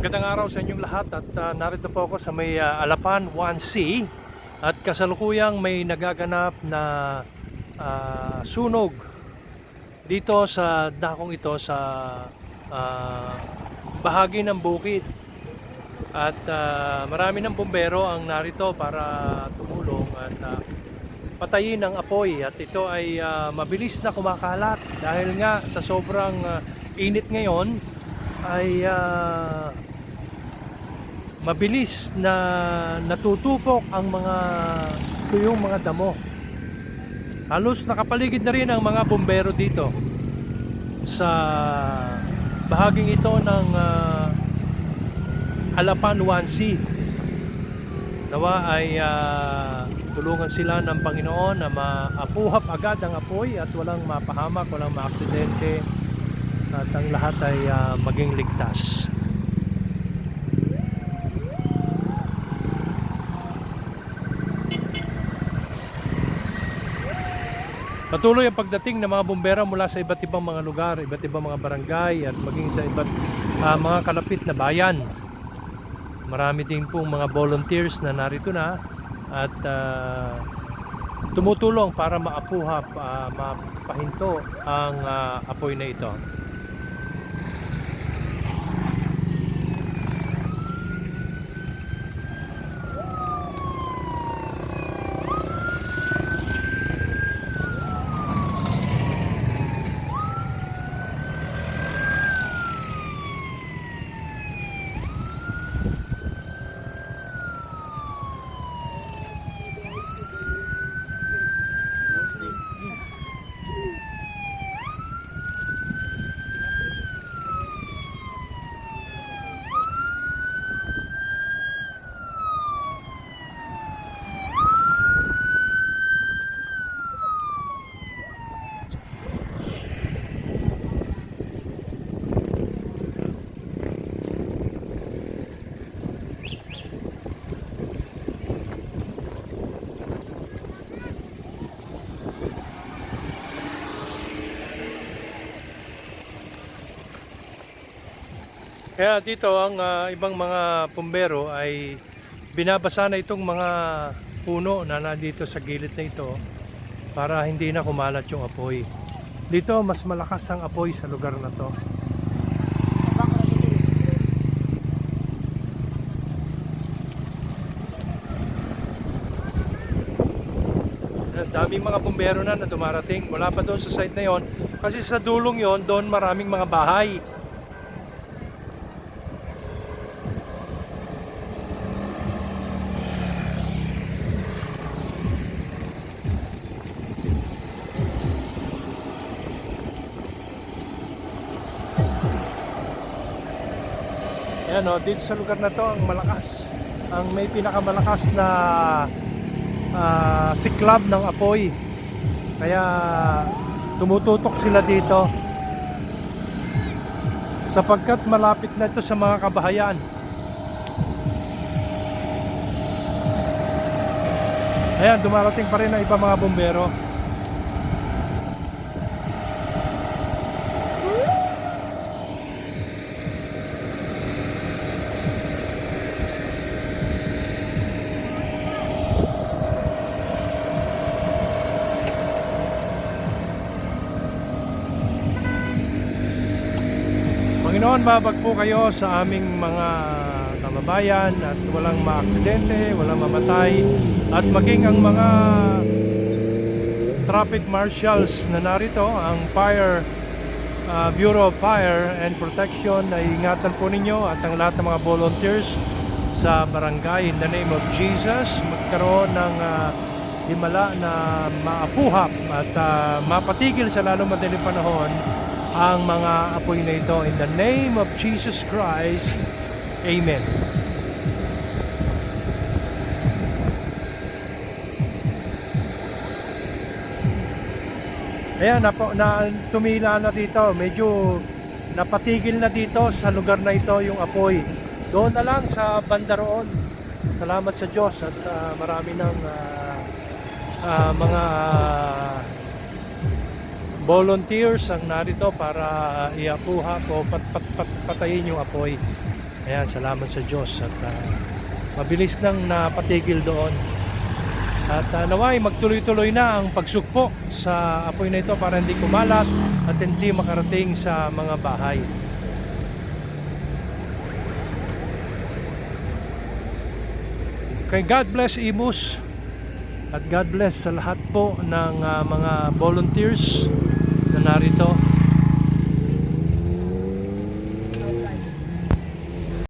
Magandang araw sa inyong lahat at ah, narito po ako sa may ah, Alapan 1C at kasalukuyang may nagaganap na ah, sunog dito sa dakong ito sa ah, bahagi ng bukid. At ah, marami ng bumbero ang narito para tumulong at ah, patayin ang apoy. At ito ay ah, mabilis na kumakalat dahil nga sa sobrang ah, init ngayon ay ah, mabilis na natutupok ang mga tuyong mga damo. Halos nakapaligid na rin ang mga bombero dito sa bahaging ito ng ah, Alapan 1C. Nawa ay ah, tulungan sila ng Panginoon na maapuhap agad ang apoy at walang mapahamak, walang maaksidente at ang lahat ay ah, maging ligtas. Patuloy ang pagdating ng mga bumbero mula sa iba't ibang mga lugar, iba't ibang mga barangay at maging sa iba't ah, mga kalapit na bayan. Marami din pong mga volunteers na narito na at ah, tumutulong para maapuhap, ah, mapahinto ang ah, apoy na ito. Kaya dito ang ah, ibang mga pumbero ay binabasa na itong mga puno na nandito sa gilid na ito para hindi na kumalat yung apoy. Dito mas malakas ang apoy sa lugar na to. Daming mga bumbero na na dumarating mula pa doon sa site na yon kasi sa dulong yon doon maraming mga bahay Ayan o, dito sa lugar na to ang malakas. Ang may pinakamalakas na ah, siklab ng apoy. Kaya tumututok sila dito. Sapagkat malapit na ito sa mga kabahayan. Ayan, dumarating pa rin ang iba mga bombero. Panginoon, babag po kayo sa aming mga kababayan at walang maaksidente, walang mamatay. At maging ang mga traffic marshals na narito, ang Fire uh, Bureau of Fire and Protection ay ingatan po ninyo at ang lahat ng mga volunteers sa barangay in the name of Jesus. Magkaroon ng uh, himala na maapuhap at uh, mapatigil sa lalong madaling panahon ang mga apoy na ito in the name of Jesus Christ. Amen. Ayan, na, na tumila na dito. Medyo napatigil na dito sa lugar na ito yung apoy. Doon na lang sa banda. Salamat sa Diyos at ah, marami ng ah, ah, mga volunteers ang narito para iapuha o pat, pat, pat, patayin yung apoy. Ayan, salamat sa Diyos at ah, mabilis nang napatigil doon. At uh, naway magtuloy-tuloy na ang pagsukpo sa apoy na ito para hindi kumalat at hindi makarating sa mga bahay. Kay God bless Imus at God bless sa lahat po ng ah, mga volunteers na narito.